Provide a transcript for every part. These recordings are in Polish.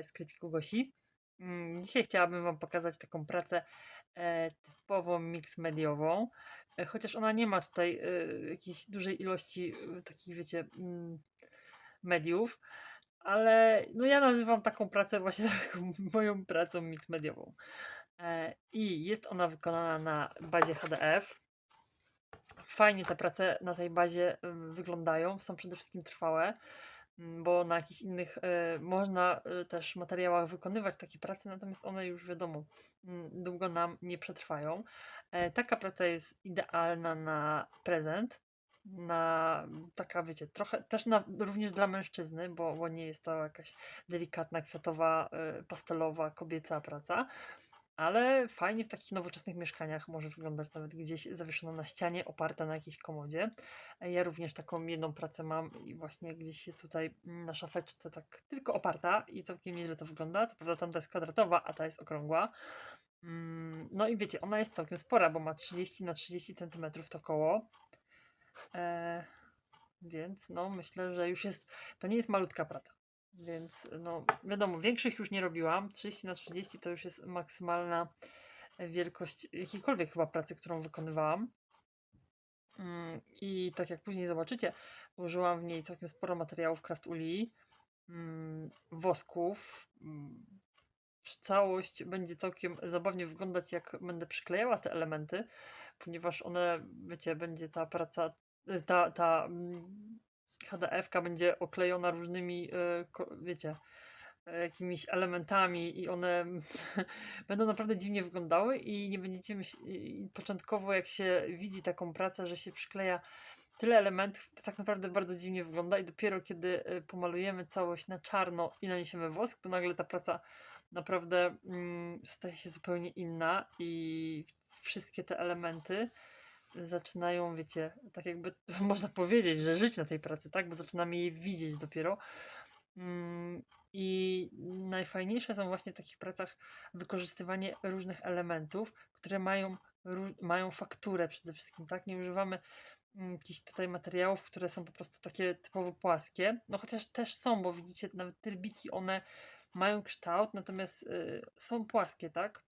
kanale sklepiku Gosi. Mm, Dzisiaj chciałabym Wam pokazać taką pracę e, typowo mix mediową, e, chociaż ona nie ma tutaj e, jakiejś dużej ilości takich, wiecie, mm, mediów, ale no ja nazywam taką pracę właśnie taką moją pracą mix mediową. E, I jest ona wykonana na bazie HDF. Fajnie te prace na tej bazie wyglądają, są przede wszystkim trwałe mm, bo na jakichś innych e, można e, też materiałach wykonywać takie prace, natomiast one już wiadomo, mm, długo nam nie przetrwają. Taka praca jest idealna na prezent, na taka, wiecie, trochę też na, również dla mężczyzny, bo, bo nie jest to jakaś delikatna, kwiatowa, e, pastelowa, kobieca praca. Ale fajnie w takich nowoczesnych mieszkaniach może wyglądać nawet gdzieś zawieszona na ścianie, oparta na jakiejś komodzie. Ja również taką jedną pracę mam i właśnie gdzieś jest tutaj na szafeczce tak tylko oparta i całkiem nieźle to wygląda. Co prawda tamta jest kwadratowa, a ta jest okrągła. Mm, No i wiecie, ona jest całkiem spora, bo ma 30 na 30 cm to koło. E, więc no myślę, że już jest, to nie jest malutka praca. Więc no wiadomo, większych już nie robiłam. 30 na 30 to już jest maksymalna wielkość jakiejkolwiek chyba pracy, którą wykonywałam. Mm, I tak jak później zobaczycie, użyłam w niej całkiem sporo materiałów Craft Uli, mm, wosków. mm, Całość będzie całkiem zabawnie wyglądać, jak będę przyklejała te elementy, ponieważ one, wiecie, będzie ta praca, y, ta, ta mm, HDF-ka będzie oklejona różnymi, y, wiecie, e, jakimiś elementami i one będą naprawdę dziwnie wyglądały i nie będziecie myśl... i początkowo jak się widzi taką pracę, że się przykleja tyle elementów, to tak naprawdę bardzo dziwnie wygląda i dopiero kiedy y, pomalujemy całość na czarno i naniesiemy wosk, to nagle ta praca naprawdę mm, staje się zupełnie inna i wszystkie te elementy zaczynają, wiecie, tak jakby można powiedzieć, że żyć na tej pracy, tak? Bo zaczynamy jej widzieć dopiero. Mm, I najfajniejsze są właśnie w takich pracach wykorzystywanie różnych elementów, które mają, mają fakturę przede wszystkim, tak? Nie używamy mm, jakichś tutaj materiałów, które są po prostu takie typowo płaskie. No chociaż też są, bo widzicie, nawet te one mają kształt, natomiast y, są płaskie, tak?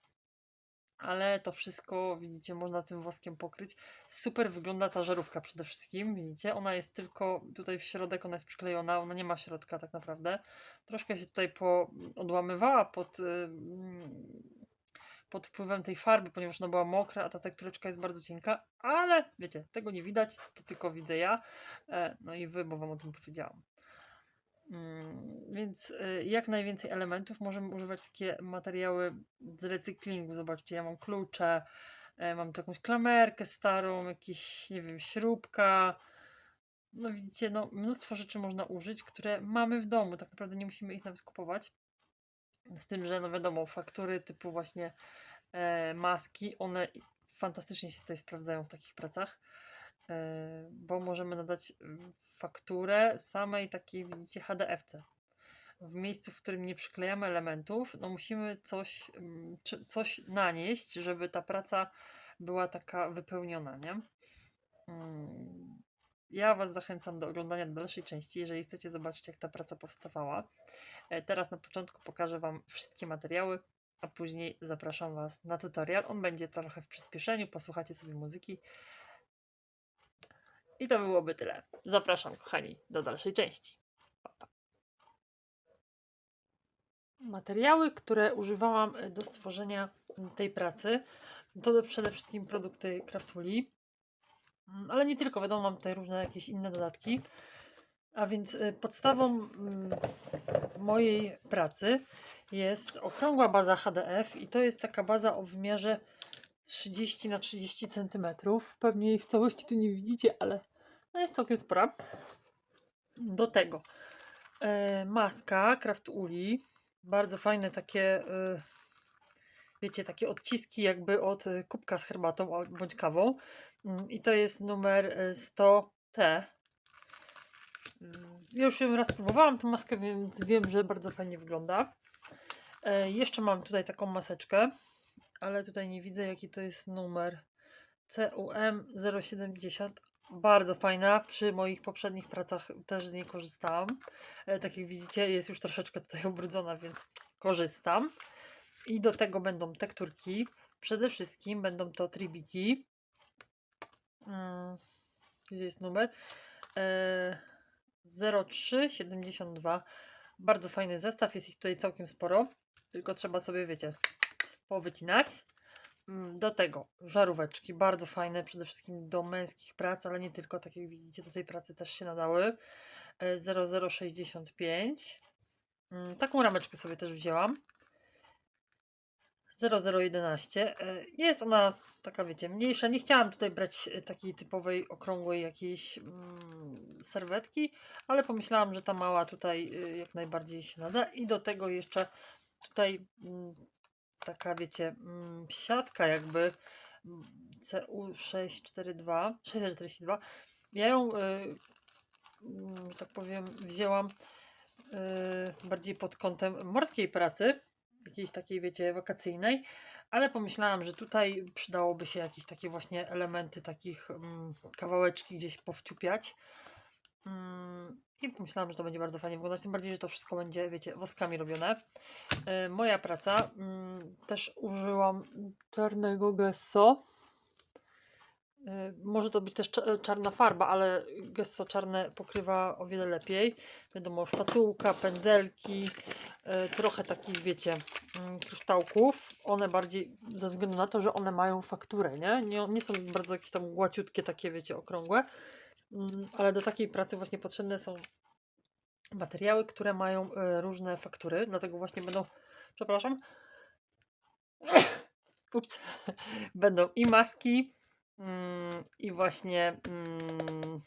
Ale to wszystko, widzicie, można tym woskiem pokryć. Super wygląda ta żarówka przede wszystkim, widzicie? Ona jest tylko tutaj w środek, ona jest przyklejona, ona nie ma środka tak naprawdę. Troszkę się tutaj po, odłamywała pod, y, mm, pod wpływem tej farby, ponieważ ona była mokra, a ta tektureczka jest bardzo cienka, ale wiecie, tego nie widać, to tylko widzę ja, e, no i wy, bo wam o tym powiedziałam. Mm, Więc y, jak najwięcej elementów możemy używać takie materiały z recyklingu. Zobaczcie, ja mam klucze, e, mam tu jakąś klamerkę starą, jakieś, nie wiem, śrubka. No widzicie, no mnóstwo rzeczy można użyć, które mamy w domu. Tak naprawdę nie musimy ich nawet kupować. Z tym, że no wiadomo, faktury typu właśnie e, maski, one fantastycznie się tutaj sprawdzają w takich pracach, e, bo możemy nadać fakturę samej takiej, widzicie, HDFC. W miejscu, w którym nie przyklejamy elementów, no musimy coś, mm, coś nanieść, żeby ta praca była taka wypełniona, nie? Mm, Ja Was zachęcam do oglądania dalszej części, jeżeli chcecie zobaczyć, jak ta praca powstawała. E, Teraz na początku pokażę Wam wszystkie materiały, a później zapraszam Was na tutorial. On będzie trochę w przyspieszeniu, posłuchacie sobie muzyki. I to byłoby tyle. Zapraszam, kochani, do dalszej części. Materiały, które używałam e, do stworzenia tej pracy, to przede wszystkim produkty Craftuli. Mm, Ale nie tylko, wiadomo, mam tutaj różne jakieś inne dodatki. A więc y, podstawą mojej pracy jest okrągła baza HDF i to jest taka baza o wymiarze 30 na 30 cm. Pewnie jej w całości tu nie widzicie, ale jest całkiem spora. Do tego e, maska Craft Uli. Bardzo fajne takie, e, wiecie, takie odciski jakby od kubka z herbatą bądź kawą. Mm, I to jest numer e, 100T. Mm, Już ją raz próbowałam tą maskę, więc wiem, że bardzo fajnie wygląda. E, jeszcze mam tutaj taką maseczkę. Ale tutaj nie widzę jaki to jest numer. CUM 070. Bardzo fajna. Przy moich poprzednich pracach też z niej korzystałam. E, Tak jak widzicie, jest już troszeczkę tutaj ubrudzona, więc korzystam. I do tego będą tekturki. Przede wszystkim będą to tribiki. Mm, Gdzie jest numer? E, 0372. Bardzo fajny zestaw, jest ich tutaj całkiem sporo. Tylko trzeba sobie, wiecie, powycinać. Mm, Do tego żaróweczki, bardzo fajne, przede wszystkim do męskich prac, ale nie tylko, tak jak widzicie, do tej pracy też się nadały. E, 0065. Mm, Taką rameczkę sobie też wzięłam. 0011. E, Jest ona taka, wiecie, mniejsza. Nie chciałam tutaj brać e, takiej typowej, okrągłej jakiejś mm, serwetki, ale pomyślałam, że ta mała tutaj jak najbardziej się nada. I do tego jeszcze tutaj mm, taka, wiecie, mm, siatka jakby mm, CU642, 642. Ja ją, y, mm, tak powiem, wzięłam y, bardziej pod kątem morskiej pracy, jakiejś takiej, wiecie, wakacyjnej, ale pomyślałam, że tutaj przydałoby się jakieś takie właśnie elementy, takich mm, kawałeczki gdzieś powciupiać. Mm, I pomyślałam, że to będzie bardzo fajnie wyglądać, tym bardziej, że to wszystko będzie, wiecie, woskami robione. E, moja praca, mm, też użyłam czarnego gesso. E, Może to być też cza- czarna farba, ale gesso czarne pokrywa o wiele lepiej. Wiadomo, szpatułka, pędzelki, e, trochę takich, wiecie, mm, kryształków. One bardziej ze względu na to, że one mają fakturę, nie? Nie, nie są bardzo jakieś tam głaciutkie, takie, wiecie, okrągłe. Mm, Ale do takiej pracy właśnie potrzebne są materiały, które mają e, różne faktury. Dlatego właśnie będą, przepraszam, ups, będą i maski, mm, i właśnie mm,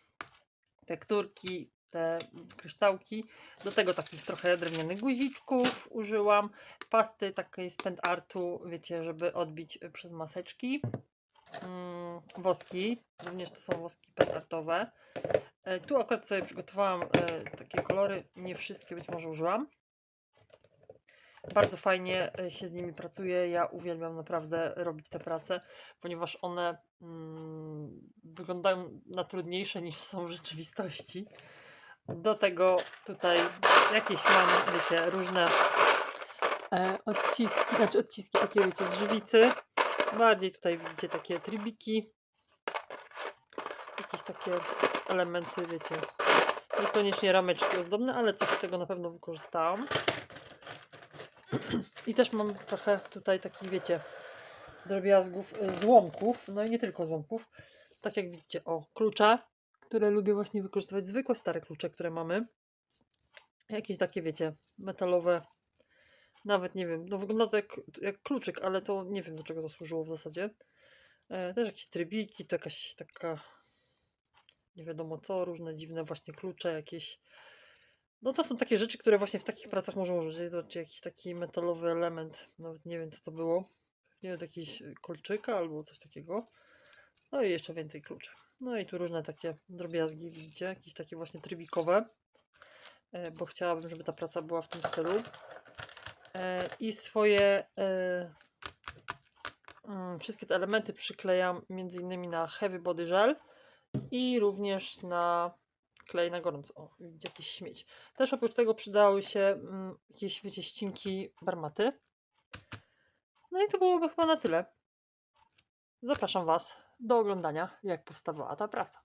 tekturki, te kryształki. Do tego takich trochę drewnianych guziczków użyłam. Pasty takiej z pen artu, wiecie, żeby odbić e, przez maseczki. Mm, woski, również to są woski pen artowe. E, Tu akurat sobie przygotowałam e, takie kolory, nie wszystkie być może użyłam. Bardzo fajnie e, się z nimi pracuje. Ja uwielbiam naprawdę robić te prace, ponieważ one mm, wyglądają na trudniejsze niż są w rzeczywistości. Do tego tutaj jakieś mam, wiecie, różne e, odciski, znaczy odciski takie, wiecie, z żywicy. Bardziej tutaj widzicie takie trybiki. Jakieś takie elementy, wiecie, niekoniecznie rameczki ozdobne, ale coś z tego na pewno wykorzystałam. I też mam trochę tutaj takich, wiecie, drobiazgów, y, złomków, no i nie tylko złomków. Tak jak widzicie, o, klucze, które lubię właśnie wykorzystywać, zwykłe stare klucze, które mamy. Jakieś takie, wiecie, metalowe, nawet nie wiem, no wygląda to jak, jak kluczyk, ale to nie wiem do czego to służyło w zasadzie. E, też jakieś trybiki, to jakaś taka, nie wiadomo co, różne dziwne właśnie klucze, jakieś no to są takie rzeczy, które właśnie w takich pracach można użyć. Zobaczcie, jakiś taki metalowy element, nawet nie wiem co to było. Nie wiem, jakiś kolczyka albo coś takiego. No i jeszcze więcej kluczy. No i tu różne takie drobiazgi, widzicie, jakieś takie właśnie trybikowe. E, bo chciałabym, żeby ta praca była w tym stylu. E, i swoje e, mm, wszystkie te elementy przyklejam między innymi na heavy body gel i również na klej na gorąco. O, widzicie, jakiś śmieć. Też oprócz tego przydały się mm, jakieś, wiecie, ścinki barmaty. No i to byłoby chyba na tyle. Zapraszam Was do oglądania, jak powstawała ta praca.